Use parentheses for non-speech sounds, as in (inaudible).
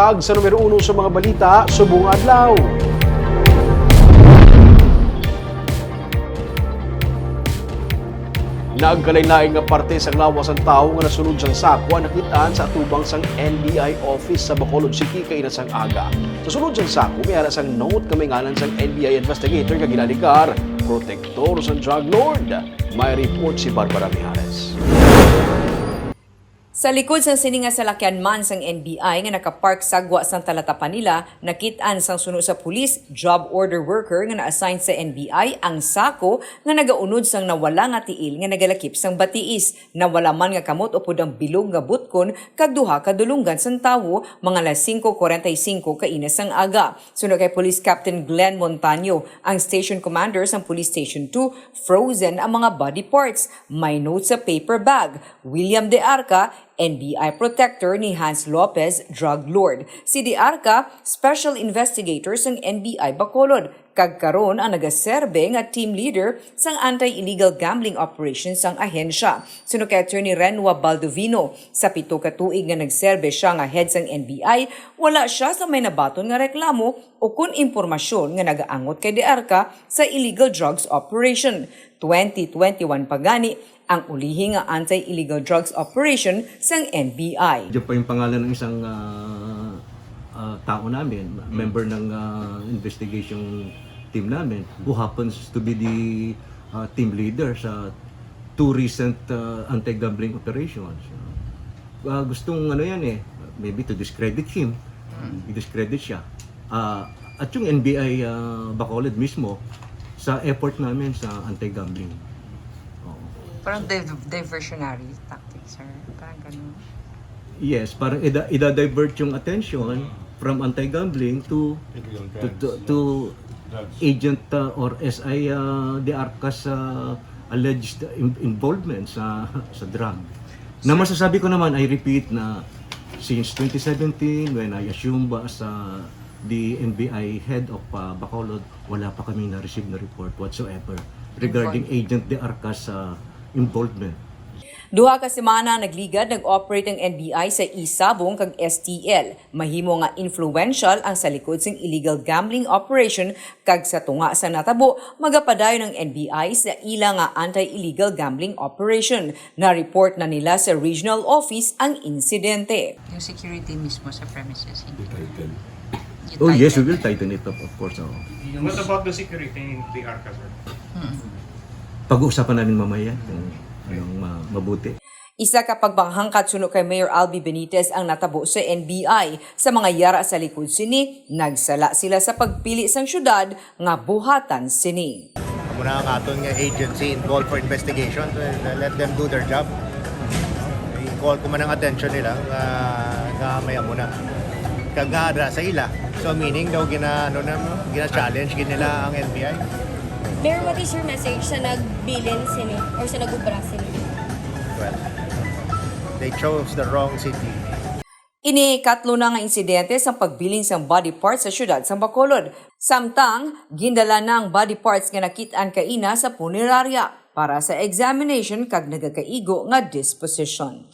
kag sa numero uno sa mga balita subong adlaw. Nagkalay-laing nga parte sa lawas ang tao nga nasunod sang sakwa nakitaan sa atubang sang NBI office sa Bacolod City kay sang aga. Sa sunod sang sako, may ara sang note kami ngalan sang NBI investigator nga ginalikar, protektor sang drug lord. May report si Barbara Mijares. Sa likod sang sininga salakyan man sang NBI nga nakapark sagwa sang talatapan nila, nakitaan sang suno sa pulis, job order worker nga na-assign sa NBI ang sako nga nagaunod sang nawala nga tiil nga nagalakip sang batiis. Nawala man nga kamot o pudang bilog nga butkon kag duha ka dulungan sang tawo mga alas 5:45 kainas sang aga. Suno kay Police Captain Glenn Montaño, ang station commander sang Police Station 2, frozen ang mga body parts. May note sa paper bag. William De Arca, NBI protector ni Hans Lopez, drug lord. Si De Arca, special investigator sang NBI Bacolod. Kagkaron ang nagaserbe nga team leader sang anti-illegal gambling operations sang ahensya. Suno kay Attorney Renwa Baldovino, sa pito ka tuig nga nagserbe siya nga head sang NBI, wala siya sa may nabaton nga reklamo o kun impormasyon nga nagaangot kay De Arca sa illegal drugs operation. 2021 pagani ang ulihi nga anti-illegal drugs operation sang NBI. Diyan pa yung pangalan ng isang ah, ah, tao namin, member ng ah, investigation team namin, who happens to be the ah, team leader sa two recent ah, anti-gambling operations. Ah, gustong ano yan eh, maybe to discredit him, i-discredit siya. Ah, at yung NBI ah, Bacolod mismo, sa effort namin sa anti-gambling. Parang div- diversionary tactics, sir. Parang ganun. Yes, parang ida, ida-divert yung attention from anti-gambling to to, to, to agent uh, or SI uh, de Arcas uh, alleged in- involvement sa (laughs) sa drug. Na masasabi ko naman, I repeat na since 2017 when I assumed ba sa the NBI head of uh, Bacolod, wala pa kami na-receive na report whatsoever regarding agent de Arcas uh, involvement. Duha ka semana nagligad nag-operate ang NBI sa Isabong kag STL. Mahimo nga influential ang sa likod sing illegal gambling operation kag sa tunga sa natabo magapadayon ng NBI sa ila nga anti-illegal gambling operation. Na-report na nila sa regional office ang insidente. Yung security mismo sa premises. Hindi. Oh yes, we will tighten it up of course. Oh. What about the security in the ARCA, sir? Pag-uusapan namin mamaya kung anong ma- mabuti. Isa ka pagbanghangkat suno kay Mayor Albi Benitez ang natabo sa NBI. Sa mga yara sa likod sini, nagsala sila sa pagpili sang syudad nga buhatan sini. muna ang aton nga agency involved for investigation let them do their job i-call ko man ang attention nila nga nga maya muna kagada sa ila so meaning daw gina ano na gina challenge gid nila ang NBI Mayor, what is your message sa nagbilin sini or sa nagubra sini? well they chose the wrong city Ini katlo na nga insidente sa pagbiling sang body parts sa syudad sa Bacolod. Samtang, gindala na ang body parts nga nakitaan kaina sa punerarya para sa examination kag nagakaigo nga disposition.